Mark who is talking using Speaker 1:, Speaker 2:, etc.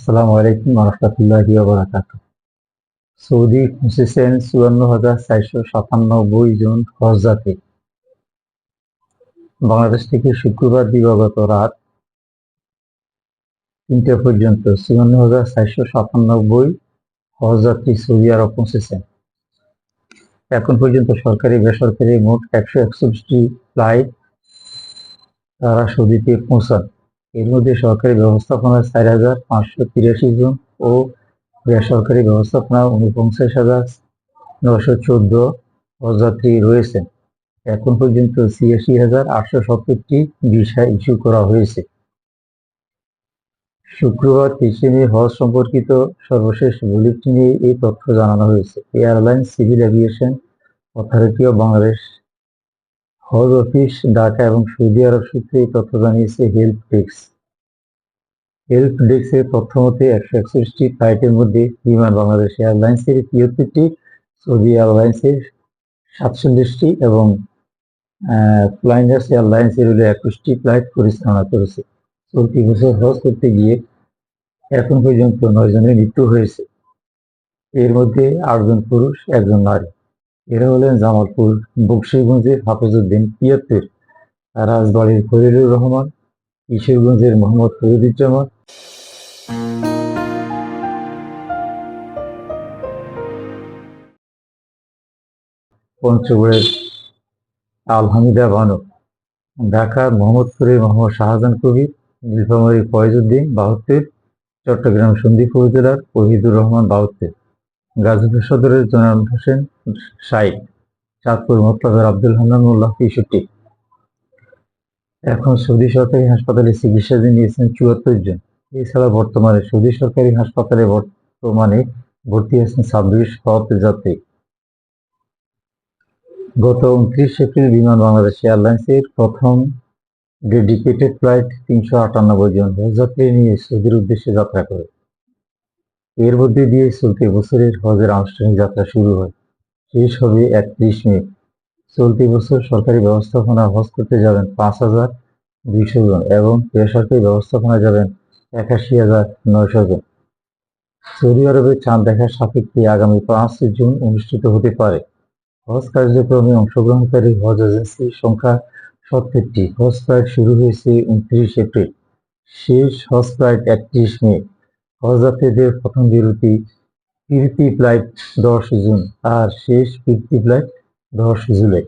Speaker 1: আসসালামু আলাইকুম রহমতুল্লাহি বারাকাতু। সৌদি পৌঁছেছেন চুয়ান্ন হাজার চারশো সাতানব্বই জন হজযাত্রী বাংলাদেশ থেকে শুক্রবার দিবাগত রাত তিনটা পর্যন্ত চুয়ান্ন হাজার চারশো সাতানব্বই হজযাত্রী সৌদি আরব পৌঁছেছেন এখন পর্যন্ত সরকারি বেসরকারি মোট একশো একচল্লিশটি ফ্লাইট তারা সৌদিতে পৌঁছান। এর মধ্যে সরকারি ব্যবস্থাপনায় চার হাজার পাঁচশো তিরাশি জন ও বেসরকারি ব্যবস্থাপনা উনপঞ্চাশ হাজার নশো চোদ্দ হজযাত্রী রয়েছেন এখন পর্যন্ত ছিয়াশি হাজার আটশো সত্তরটি ভিসা ইস্যু করা হয়েছে। শুক্রবার তেইশে মে হজ সম্পর্কিত সর্বশেষ বুলেটিনে এই তথ্য জানানো হয়েছে। Airlines civil aviation authority of Bangladesh Hodge office Dhaka এবং সৌদি আরব সূত্রে তথ্য জানিয়েছে হেল্প ডেস্ক হেল্প ডেস্কের তথ্য মতে, একশো একচল্লিশটি ফ্লাইটের মধ্যে বিমান বাংলাদেশ এয়ারলাইন্সের তিয়াত্তরটি সৌদি এয়ারলাইন্সের সাতচল্লিশটি এবং ফ্লাইনার্স এয়ারলাইন্সের হলো একুশটি ফ্লাইট পরিচালনা করেছে। চলতি বছর হজ করতে গিয়ে এখন পর্যন্ত নয় জনের মৃত্যু হয়েছে। এর মধ্যে আটজন পুরুষ, একজন নারী। এরা হলেন জামালপুর বক্সিগঞ্জের হাফিজউদ্দিন তিয়াত্তর। রাজবাড়ির ফরিদুর রহমান, কিশোরগঞ্জের মোহাম্মদ ফরিদুজ্জামান। পঞ্চগড়ের আলহামিদা বানু, ঢাকার মোহাম্মদপুরের মোহাম্মদ শাহজাহান কবির, নীলফামারী ফয়েজউদ্দিন বাহাত্তর, চট্টগ্রাম সন্দীপ উপজেলার ওহিদুর রহমান বাহাত্তর। গাজীপুর সদরের জনাল হোসেন ষাট চাঁদপুর মোত্তাদার আব্দুল হান্নান মোল্লাহ তেষট্টি এখন সৌদি সরকারি হাসপাতালে চিকিৎসাধীন নিয়েছেন চুয়াত্তর জন। এছাড়া বর্তমানে সৌদি সরকারি হাসপাতালে বর্তমানে ভর্তি আছেন ছাব্বিশ হজ যাত্রী গত উনত্রিশ এপ্রিল বিমান বাংলাদেশ এয়ারলাইন্সের প্রথম ডেডিকেটেড ফ্লাইট তিনশো আটানব্বই জন হজযাত্রী নিয়ে সৌদির উদ্দেশ্যে যাত্রা করে। এর মধ্যে দিয়ে চলতি বছরের হজের আনুষ্ঠানিক যাত্রা শুরু হয়। শেষ হবে একত্রিশ মে। চলতি বছর সরকারি ব্যবস্থাপনা হজ করতে যাবেন পাঁচ হাজার দুইশো জন এবং বেসরকারি ব্যবস্থাপনা যাবেন একাশি হাজার নয়শো জন। সৌদি আরবে চাঁদ দেখার সাপেক্ষে আগামী পাঁচ জুন অনুষ্ঠিত হতে পারে। হজ কার্যক্রমে অংশগ্রহণকারী হজ এজেন্সির সংখ্যা সত্তরটি। হজ ফ্লাইট শুরু হয়েছে উনত্রিশ এপ্রিল। শেষ হজ ফ্লাইট একত্রিশ মে। হজযাত্রীদের প্রথম বিরতি কীর্তি ফ্লাইট দশ জুন আর শেষ কীর্তি ফ্লাইট দশ জুলাই।